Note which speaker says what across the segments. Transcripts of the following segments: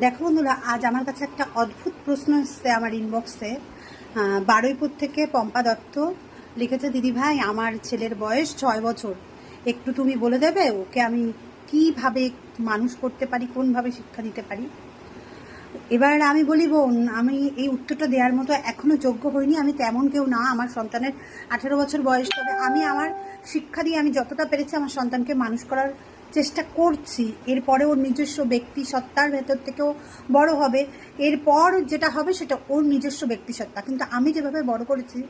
Speaker 1: দেখো বন্ধুরা, আজ আমার কাছে একটা অদ্ভুত প্রশ্ন এসছে আমার ইনবক্সে বারুইপুর থেকে পম্পা দত্ত লিখেছে, দিদি ভাই, আমার ছেলের বয়স ছয় বছর। একটু তুমি বলে দেবে ওকে আমি কীভাবে মানুষ করতে পারি, কোনভাবে শিক্ষা দিতে পারি? এবার আমি বলি, বোন, আমি এই উত্তরটা দেওয়ার মতো এখনও যোগ্য হইনি। আমি তেমন কেউ না, আমার সন্তানের আঠেরো বছর বয়স। তবে আমি আমার শিক্ষা দিয়ে আমি যতটা পেরেছি, আমার সন্তানকে মানুষ করার চেষ্টা করছি। এরপরে ওর নিজস্ব ব্যক্তি সত্তার ভেতর থেকেও বড় হবে। এরপর যেটা হবে সেটা ওর নিজস্ব ব্যক্তি সত্তা। কিন্তু আমি যেভাবে বড় করেছি,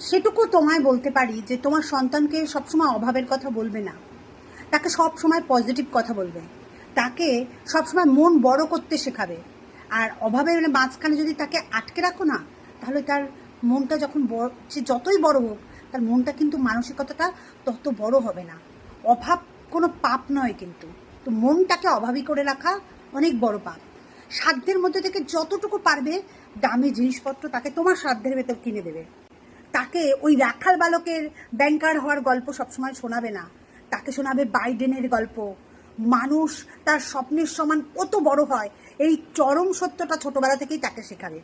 Speaker 1: সেটুকু তোমায় বলতে পারি যে তোমার সন্তানকে সবসময় অভাবের কথা বলবে না। তাকে সব সময় পজিটিভ কথা বলবে। তাকে সবসময় মন বড় করতে শেখাবে। আর অভাবের মানে মাঝখানে যদি তাকে আটকে রাখো না, তাহলে তার মনটা যখন সে যতই বড় হোক, তার মনটা কিন্তু মানসিকতাটা তত বড় হবে না। অভাব কোনো পাপ নয় কিন্তু। তো মনটাকে অভাবী করে রাখা অনেক বড় পাপ। সাধ্যের মধ্যে থেকে যতটুকু পারবে, দামি জিনিসপত্র তাকে তোমার সাধ্যের ভেতর কিনে দেবে। তাকে ওই রাখাল বালকের ব্যাংকার হওয়ার গল্প সবসময় শোনাবে না। তাকে শোনাবে বাইডেনের গল্প। মানুষ তার স্বপ্নের সমান কত বড় হয়, এই চরম সত্যটা ছোটবেলা থেকেই তাকে শেখাবে।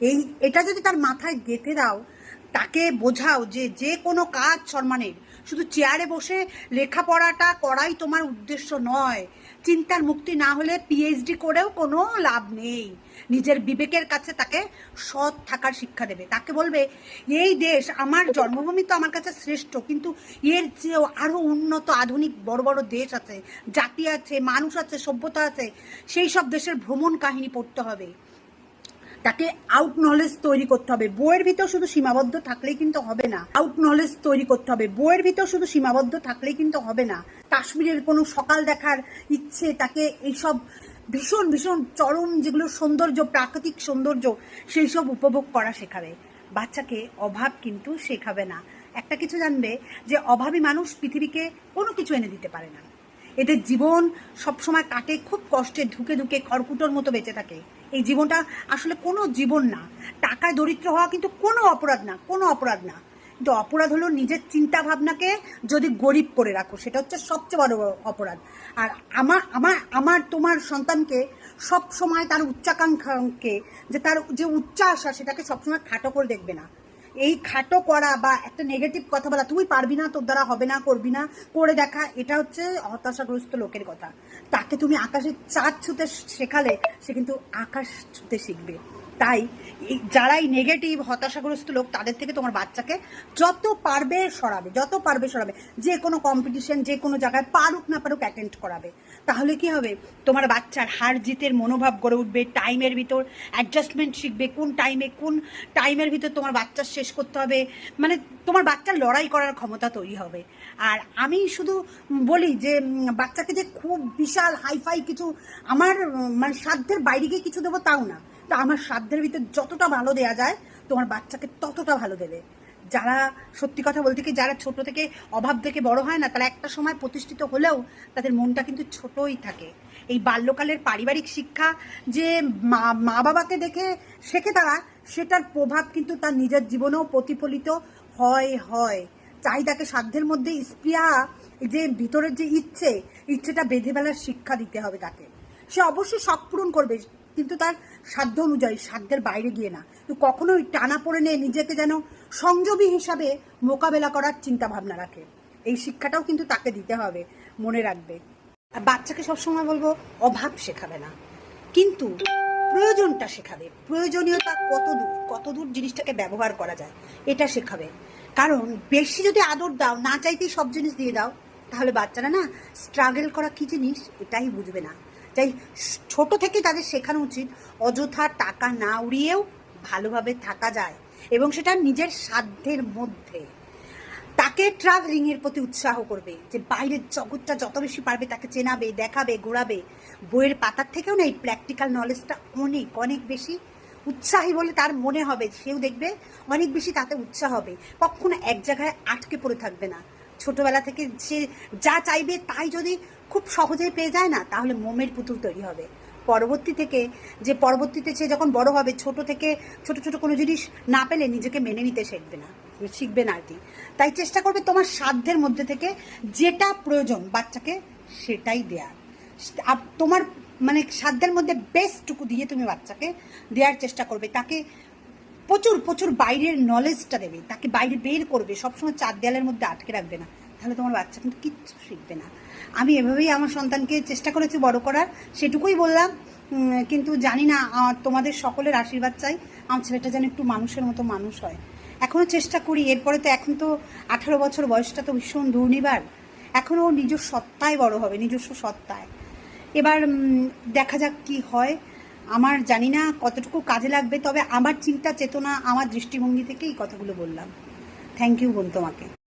Speaker 1: এই, এটা যদি তার মাথায় গেঁথে দাও, তাকে বোঝাও যে যে কোনো কাজ সম্মানের শুধু চেয়ারে বসে লেখাপড়াটা করাই তোমার উদ্দেশ্য নয়। চিন্তার মুক্তি না হলে পিএইচডি করেও কোনো লাভ নেই। নিজের বিবেকের কাছে তাকে সৎ থাকার শিক্ষা দেবে। তাকে বলবে, এই দেশ, আমার জন্মভূমি তো আমার কাছে শ্রেষ্ঠ, কিন্তু এর চেয়েও আরও উন্নত, আধুনিক, বড় বড় দেশ আছে। জাতি আছে, মানুষ আছে, সভ্যতা আছে। সেই সব দেশের ভ্রমণ কাহিনী পড়তে হবে। তাকে আউট নলেজ তৈরি করতে হবে। বইয়ের ভিতর শুধু সীমাবদ্ধ থাকলেই কিন্তু হবে না। আউট নলেজ তৈরি করতে হবে। বইয়ের ভিতর শুধু সীমাবদ্ধ থাকলেই কিন্তু হবে না। কাশ্মীরের কোনো সকাল দেখার ইচ্ছে, তাকে এইসব ভীষণ ভীষণ চরম যেগুলো সৌন্দর্য, প্রাকৃতিক সৌন্দর্য সেই সব উপভোগ করা শেখাবে। বাচ্চাকে অভাব কিন্তু শেখাবে না। একটা কিছু জানবে যে অভাবী মানুষ পৃথিবীকে কোনো কিছু এনে দিতে পারে না। এদের জীবন সবসময় কাটে, খুব কষ্টে, ধুকে ধুকে, খড়কুটোর মতো বেঁচে থাকে। এই জীবনটা আসলে কোনো জীবন না। টাকায় দরিদ্র হওয়া কিন্তু কোনো অপরাধ না, কোনো অপরাধ না। কিন্তু অপরাধ হলো নিজের চিন্তা ভাবনাকে যদি গরিব করে রাখো, সেটা হচ্ছে সবচেয়ে বড় অপরাধ। আর আমার আমার আমার, তোমার সন্তানকে সব সময় তার উচ্চাকাঙ্ক্ষাকে, যে তার যে উচ্চা আশা সেটাকে সবসময় খাটো করে দেখবে না। এই খাটো করা বা একটা নেগেটিভ কথা বলা তুই পারবি না, তোর দ্বারা হবে না, করবি না, করে দেখা। এটা হচ্ছে হতাশাগ্রস্ত লোকের কথা। তাকে তুমি আকাশে চাঁদ ছুতে শেখালে, সে কিন্তু আকাশ ছুতে শিখবে। তাই যারাই নেগেটিভ হতাশাগ্রস্ত লোক, তাদের থেকে তোমার বাচ্চাকে যত পারবে সরাবে, যত পারবে সরাবে, যে কোনো কম্পিটিশন যে কোনো জায়গায় পারুক না পারুক অ্যাটেন্ড করাবে। তাহলে কি হবে? তোমার বাচ্চার হার জিতের মনোভাব গড়ে উঠবে টাইমের ভিতর অ্যাডজাস্টমেন্ট শিখবে, কোন টাইমে কোন টাইমের ভিতর তোমার বাচ্চার শেষ করতে হবে? মানে তোমার বাচ্চার লড়াই করার ক্ষমতা তৈরি হবে। আর আমি শুধু বলি যে বাচ্চাকে যে খুব বিশাল হাইফাই কিছু আমার মানে সাধ্যের বাইরে গিয়ে কিছু দেবো তাও না। তা আমার সাধ্যের ভিতর যতটা ভালো দেয়া যায়, তোমার বাচ্চাকে ততটা ভালো দেবে। যারা সত্যি কথা বলতে কি যারা ছোট থেকে অভাব থেকে বড় হয় না, তারা একটা সময় প্রতিষ্ঠিত হলেও তাদের মনটা কিন্তু ছোটই থাকে। এই বাল্যকালের পারিবারিক শিক্ষা যে মা মা বাবাকে দেখে শেখে তারা, সেটার প্রভাব কিন্তু তার নিজের জীবনেও প্রতিফলিত হয় হয়। চাই তাকে সাধ্যের মধ্যে স্প্রিয়া যে ভিতরের যে ইচ্ছে, ইচ্ছেটা বেঁধে ফেলার শিক্ষা দিতে হবে তাকে। সে অবশ্যই শখ পূরণ করবে, কিন্তু তার সাধ্য অনুযায়ী, সাধ্যের বাইরে গিয়ে না। তো কখনোই টানা পড়ে নিয়ে নিজেকে যেন সংযমী হিসাবে মোকাবেলা করার চিন্তা ভাবনা রাখে। এই শিক্ষাটাও কিন্তু তাকে দিতে হবে, মনে রাখবে। আর বাচ্চাকে সবসময় বলব, অভাব শেখাবে না। কিন্তু প্রয়োজনটা শেখাবে। প্রয়োজনীয়তা কত দূর কত দূর জিনিসটাকে ব্যবহার করা যায়, এটা শেখাবে। কারণ বেশি যদি আদর দাও, না চাইতেই সব জিনিস দিয়ে দাও, তাহলে বাচ্চারা না স্ট্রাগল করা কি জিনিস, এটাই বুঝবে না। তাই ছোট থেকে তাদের শেখানো উচিত, অযথা টাকা না উড়িয়েও ভালোভাবে থাকা যায় এবং সেটা নিজের সাধ্যের মধ্যে। তাকে ট্রাভেলিং এর প্রতি উৎসাহ করবে যে বাইরের জগৎটা যত বেশি পারবে তাকে চেনাবে, দেখাবে, ঘোরাবে। বইয়ের পাতার থেকেও না এই প্র্যাকটিক্যাল নলেজটা অনেক অনেক বেশি উৎসাহী বলে তার মনে হবে। সেও দেখবে অনেক বেশি তাতে উৎসাহ হবে। কখনো এক জায়গায় আটকে পড়ে থাকবে না। ছোটবেলা থেকে সে যা চাইবে তাই যদি খুব সহজেই পেয়ে যায় না, তাহলে মোমের পুতুল তৈরি হবে। পরবর্তী থেকে যে পরবর্তীতে সে যখন বড় হবে, ছোট থেকে ছোট ছোট কোনো জিনিস না পেলে নিজেকে মেনে নিতে শিখবে না শিখবে না আর কি। তাই চেষ্টা করবে তোমার সাধ্যের মধ্যে থেকে যেটা প্রয়োজন বাচ্চাকে সেটাই দেয়া আর তোমার মানে সাধ্যের মধ্যে বেস্টটুকু দিয়ে তুমি বাচ্চাকে দেওয়ার চেষ্টা করবে। তাকে প্রচুর প্রচুর বাইরের নলেজটা দেবে। তাকে বাইরে বের করবে, সবসময় চার দেয়ালের মধ্যে আটকে রাখবে না। তাহলে তোমার বাচ্চা কিন্তু কিচ্ছু শিখবে না। আমি এভাবেই আমার সন্তানকে চেষ্টা করেছি বড় করার। সেটুকুই বললাম। কিন্তু জানি না তোমাদের সকলের আশীর্বাদ চাই। আমার ছেলেটা যেন একটু মানুষের মতো মানুষ হয়। এখনও চেষ্টা করি। এরপরে তো এখন তো আঠারো বছর বয়সটা তো ভীষণ দুর্নিবার। এখনও নিজস্ব সত্তায় বড় হবে, নিজস্ব সত্তায়। এবার দেখা যাক কি হয়। আমার জানি না কতটুকু কাজে লাগবে, তবে আমার চিন্তা, চেতনা, আমার দৃষ্টিভঙ্গি থেকে এই কথাগুলো বললাম। থ্যাংক ইউ বোন তোমাকে।